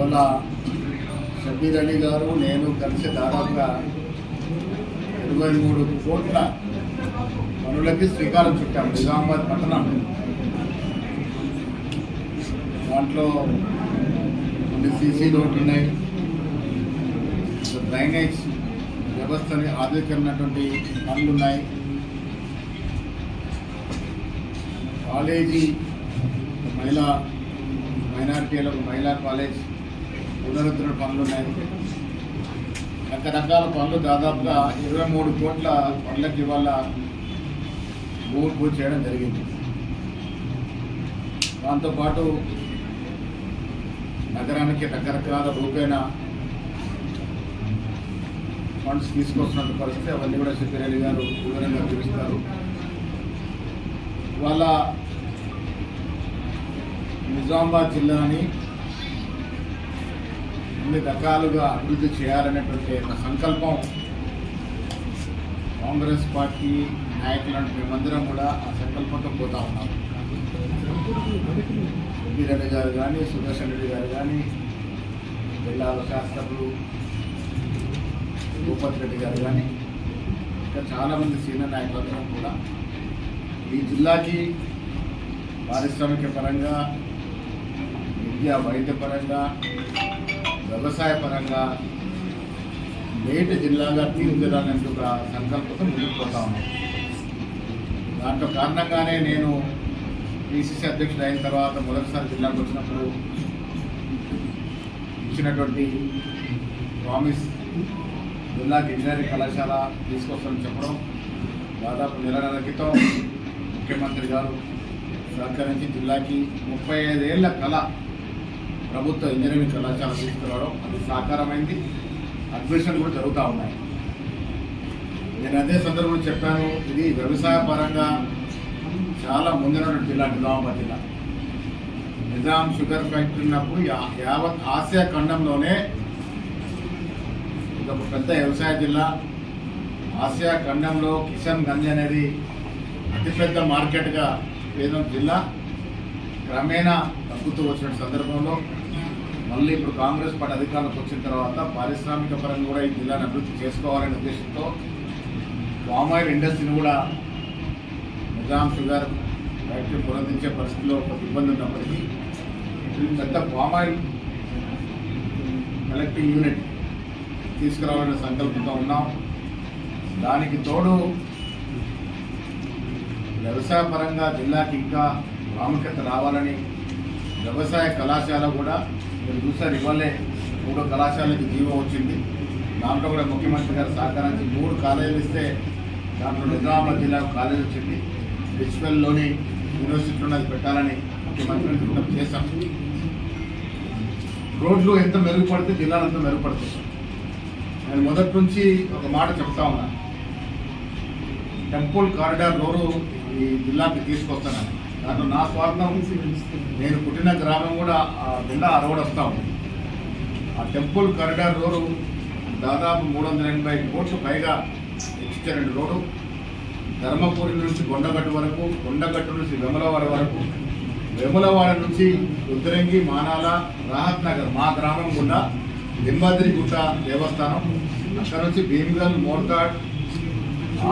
ఇవాళ షబీర్ అలీ గారు నేను కలిసి దాదాపుగా ఇరవై మూడు కోట్ల పనులకి శ్రీకారం చుట్టాము నిజామాబాద్ పట్టణం. దాంట్లో కొన్ని సీసీ రోడ్లు ఉన్నాయి. డ్రైనేజ్ వ్యవస్థని ఆధునికమైనటువంటి పనులు ఉన్నాయి. కాలేజీ మహిళా మైనారిటీలకు మహిళా కాలేజ్ పునరుద్ధరణ పనులు ఉన్నాయి. రకరకాల పనులు దాదాపుగా ఇరవై మూడు కోట్ల పనులకి ఇవాళ భూమి పూజ చేయడం జరిగింది. దాంతోపాటు నగరానికి రకరకాల రూపేణ ఫండ్స్ తీసుకొస్తున్న పరిస్థితి అవన్నీ కూడా సిద్ధిరెడ్డి గారు వివరంగా చూపిస్తారు ఇవాళ నిజామాబాద్ జిల్లాని అన్ని రకాలుగా అభివృద్ధి చేయాలనేటువంటి సంకల్పం. కాంగ్రెస్ పార్టీ నాయకులను మేమందరం కూడా ఆ సంకల్పంతో పోతా ఉన్నాం. రెడ్డి గారు కానీ సుదర్శన్ రెడ్డి గారు కానీ జిల్లాల శాస్త్రులు భూపతి రెడ్డి గారు కానీ ఇంకా చాలామంది సీనియర్ నాయకులందరం కూడా ఈ జిల్లాకి పారిశ్రామిక పరంగా విద్యా వైద్య పరంగా వ్యవసాయ పరంగా నేటి జిల్లాగా తీర్చిదాలని ఒక సంకల్పంతో ముందుకు పోతా ఉన్నాం దాంట్లో కారణంగానే నేను పిసిసి అధ్యక్షుడు అయిన తర్వాత మొదటిసారి జిల్లాకు వచ్చినప్పుడు ఇచ్చినటువంటి ప్రామిస్ జిల్లాకి ఇంజనీరింగ్ కళాశాల తీసుకొస్తామని చెప్పడం దాదాపు నెల నెల క్రితం ముఖ్యమంత్రి గారు సహకరించి జిల్లాకి ముప్పై ఐదేళ్ళ కళ ప్రభుత్వ ఇంజనీరింగ్ కళాశాల తీసుకురావడం అది సాకారమైంది. అడ్మిషన్ కూడా జరుగుతూ ఉన్నాయి. నేను అదే సందర్భంలో చెప్పాను ఇది వ్యవసాయ పరంగా చాలా ముందున్న జిల్లా నిజామాబాద్ జిల్లా. నిజాం షుగర్ ఫ్యాక్టరీ ఉన్నప్పుడు యావత్ ఆసియా ఖండంలోనే ఇది ఒక పెద్ద వ్యవసాయ జిల్లా. ఆసియా ఖండంలో కిషన్ గంజ్ అనేది అతిపెద్ద మార్కెట్గా పేదం జిల్లా. క్రమేణా తగ్గుతూ వచ్చిన సందర్భంలో మళ్ళీ ఇప్పుడు కాంగ్రెస్ పార్టీ అధికారంలోకి వచ్చిన తర్వాత పారిశ్రామిక పరంగా కూడా ఈ జిల్లాను అభివృద్ధి చేసుకోవాలనే ఉద్దేశంతో పామాయిల్ ఆయిల్ ఇండస్ట్రీని కూడా నిజాం షుగర్ ఫ్యాక్టరీ పునరుద్ధరించే పరిస్థితిలో ఒక ఇబ్బంది ఉన్నప్పటికీ పెద్ద పామాయిల్ ఆయిల్ కలెక్టివ్ యూనిట్ తీసుకురావాలనే సంకల్పంతో ఉన్నాం. దానికి తోడు వ్యవసాయ పరంగా జిల్లాకి ఇంకా ప్రాముఖ్యత రావాలని వ్యవసాయ కళాశాల కూడా మీరు చూసారు ఇవ్వలే మూడో కళాశాలకి జీవో వచ్చింది. దాంట్లో కూడా ముఖ్యమంత్రి గారు సహకరించి మూడు కాలేజీలు ఇస్తే దాంట్లో నిజామాబాద్ జిల్లా కాలేజ్ వచ్చింది. ప్రిన్సిపల్లోని యూనివర్సిటీలో అది పెట్టాలని ముఖ్యమంత్రి విజ్ఞప్తి చేశాం రోడ్లు ఎంత మెరుగుపడితే జిల్లాలు అంత మెరుగుపడుతుంది నేను మొదటి నుంచి ఒక మాట చెప్తా ఉన్నా. టెంపుల్ కారిడార్ రోడ్డు ఈ జిల్లాకి తీసుకొస్తానని. దాంట్లో నా స్వార్థం నేను పుట్టిన గ్రామం కూడా ఆ గుండా ఆ వస్తా ఉంది. ఆ టెంపుల్ కారిడార్ రోడ్డు దాదాపు మూడు వందల ఎనభై కోట్లు పైగా ఇచ్చే రోడ్డు ధర్మపురి నుంచి కొండగట్టు వరకు కొండగట్టు నుంచి వెమలవాడ వరకు వెమలవాడ నుంచి ఉత్తరంగి మానాల రాహత్ నగర్ మా గ్రామం గుండా లింబాద్రి గుట్ట దేవస్థానం అక్కడ నుంచి భీమ్గల్ మోర్కాడ్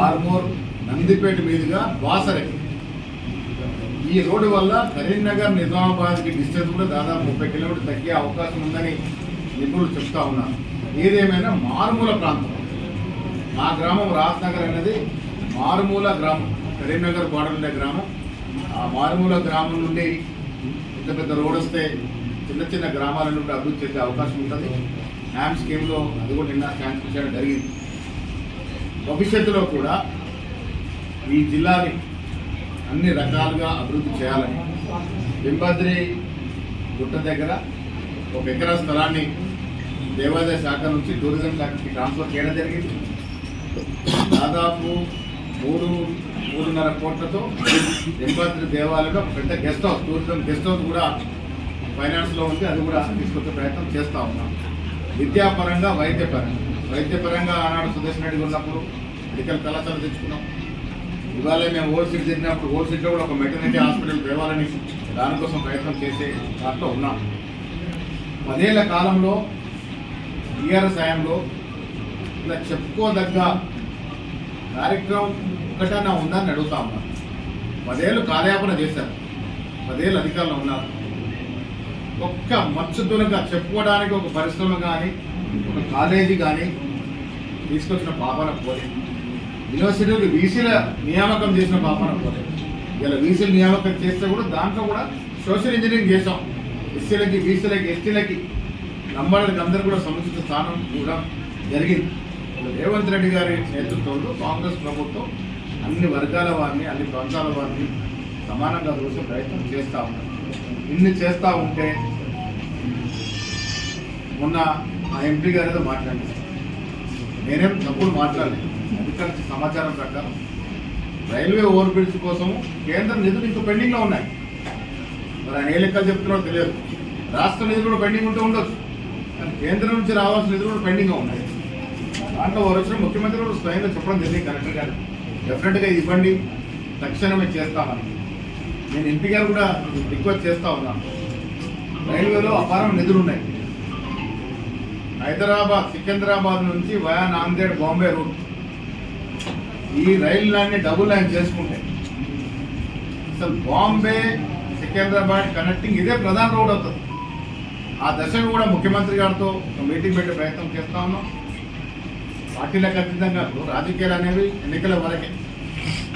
ఆర్మూర్ నందిపేట మీదుగా వాసరే. ఈ రోడ్డు వల్ల కరీంనగర్ నిజామాబాద్కి డిస్టెన్స్ కూడా దాదాపు ముప్పై కిలోమీటర్ తగ్గే అవకాశం ఉందని నిపుణులు చెప్తా ఉన్నారు. ఏదేమైనా మారుమూల ప్రాంతం. మా గ్రామం రాజ్నగర్ అనేది మారుమూల గ్రామం. కరీంనగర్ బార్డర్ ఉండే గ్రామం. ఆ మారుమూల గ్రామం నుండి పెద్ద పెద్ద రోడ్ వస్తే చిన్న చిన్న గ్రామాల నుండి అభివృద్ధి చేసే అవకాశం ఉంటుంది. హ్యామ్ స్కీమ్లో అది కూడా నిన్న క్యాన్సిల్ చేయడం జరిగింది. భవిష్యత్తులో కూడా ఈ జిల్లాని అన్ని రకాలుగా అభివృద్ధి చేయాలని బింబాద్రి గుట్ట దగ్గర ఒక ఎకరా స్థలాన్ని దేవాదాయ శాఖ నుంచి టూరిజం శాఖకి ట్రాన్స్ఫర్ చేయడం జరిగింది. దాదాపు మూడు మూడున్నర కోట్లతో బింబాద్రి దేవాలయంలో ఒక పెద్ద guest house tourism guest house కూడా ఫైనాన్స్లో ఉంది. అది కూడా తీసుకొచ్చే ప్రయత్నం చేస్తూ ఉన్నాం. విద్యాపరంగా వైద్యపరంగా. వైద్యపరంగా ఆనాడు సుదర్శన్ రెడ్డి ఉన్నప్పుడు మెడికల్ కళాశాల తెచ్చుకున్నాం. ఇవాళ మేము ఓల్డ్ తిరిగినప్పుడు ఓల్డ్ కూడా ఒక మెటర్నిటీ హాస్పిటల్ తేవాలని దానికోసం ప్రయత్నం చేసే దాంట్లో ఉన్నాం. పదేళ్ళ కాలంలో టీఆర్ఎస్ హయాంలో ఇలా చెప్పుకోదగ్గ కార్యక్రమం ఒకటన్నా ఉందని అడుగుతా ఉన్నా. పదేళ్ళు కాలయాపన చేశారు. పదేళ్ళు అధికారంలో ఉన్నారు. ఒక్క మచ్చుతులుగా చెప్పుకోవడానికి ఒక పరిశ్రమ కానీ ఒక కాలేజీ కానీ తీసుకొచ్చిన పాపన పోలే యూనివర్సిటీలకు బీసీల నియామకం చేసిన పాపన పోతే ఇలా వీసీల నియామకం చేస్తే కూడా దాంట్లో కూడా సోషల్ ఇంజనీరింగ్ చేసాం ఎస్సీలకి బీసీలకి ఎస్టీలకి నంబర్లకి అందరూ కూడా సముచిత స్థానం కూడా జరిగింది. రేవంత్ రెడ్డి గారి నేతృత్వంలో కాంగ్రెస్ ప్రభుత్వం అన్ని వర్గాల వారిని అన్ని ప్రాంతాల వారిని సమానంగా చూసే ప్రయత్నం చేస్తూ ఉన్నారు ఇన్ని చేస్తూ ఉంటే మొన్న ఆ ఎంపీ గారితో ఏదో నేనేం తప్పుడు మాట్లాడలేదు. అధికార సమాచారం ప్రకారం రైల్వే ఓవర్ బ్రిడ్జ్ కోసము కేంద్ర నిధులు ఇంకా పెండింగ్లో ఉన్నాయి. మరి ఆయన ఏ లెక్కలు చెప్తున్నారో తెలియదు. రాష్ట్ర నిధులు కూడా పెండింగ్ ఉంటూ ఉండొచ్చు. కానీ కేంద్రం నుంచి రావాల్సిన నిధులు కూడా పెండింగ్గా ఉన్నాయి. దాంట్లో వారు వచ్చిన ముఖ్యమంత్రి కూడా స్వయంగా చెప్పడం జరిగింది. కలెక్టర్ గారు డెఫినెట్గా ఇవ్వండి. తక్షణమే చేస్తామని. నేను ఎంపీ గారు కూడా రిక్వెస్ట్ చేస్తా ఉన్నాను. రైల్వేలో అపారం నిధులు ఉన్నాయి. హైదరాబాద్ సికింద్రాబాద్ నుంచి వయా నాందేడ్ బాంబే రూట్. ఈ రైలు లైన్ని డబుల్ లైన్ చేసుకుంటే. అసలు బాంబే సికింద్రాబాద్ కనెక్టింగ్ ఇదే ప్రధాన రోడ్ అవుతుంది. ఆ దశను కూడా ముఖ్యమంత్రి గారితో ఒక మీటింగ్ పెట్టే ప్రయత్నం చేస్తా ఉన్నాం. పార్టీలకు అతీతంగా రాజకీయాలు అనేవి ఎన్నికల వరకే.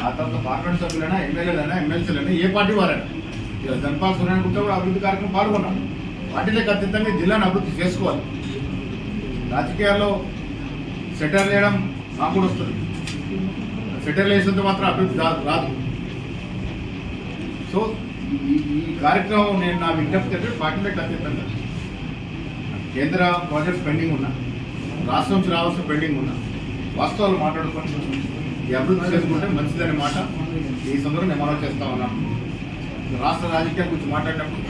ఆ తర్వాత పార్లమెంట్ సభ్యులైనా ఎమ్మెల్యేలైనా ఎమ్మెల్సీలైనా ఏ పార్టీ వారైనా. ఇలా ధనపాల్ సురేణ్ కూడా అభివృద్ధి కార్యక్రమం పాల్గొన్నాం పార్టీలకు అతీతంగా జిల్లాను అభివృద్ధి చేసుకోవాలి. రాజకీయాల్లో సెటర్ చేయడం మాకు కూడా వస్తుంది. సెటిల్ మాత్రం అభివృద్ధి రాదు రాదు. సో ఈ కార్యక్రమం నేను నా విజ్ఞప్తి అంటే పార్టీలకు అత్యంతంగా కేంద్ర ప్రాజెక్ట్స్ పెండింగ్ ఉన్నా రాష్ట్రం నుంచి రావాల్సిన పెండింగ్ ఉన్నా వాస్తవాలు మాట్లాడుకొని ఈ అభివృద్ధి చేసుకుంటే మంచిదనే మాట. ఈ సందర్భంగా నేను మనం చేస్తా ఉన్నాను. రాష్ట్ర రాజకీయాల గురించి మాట్లాడినప్పుడు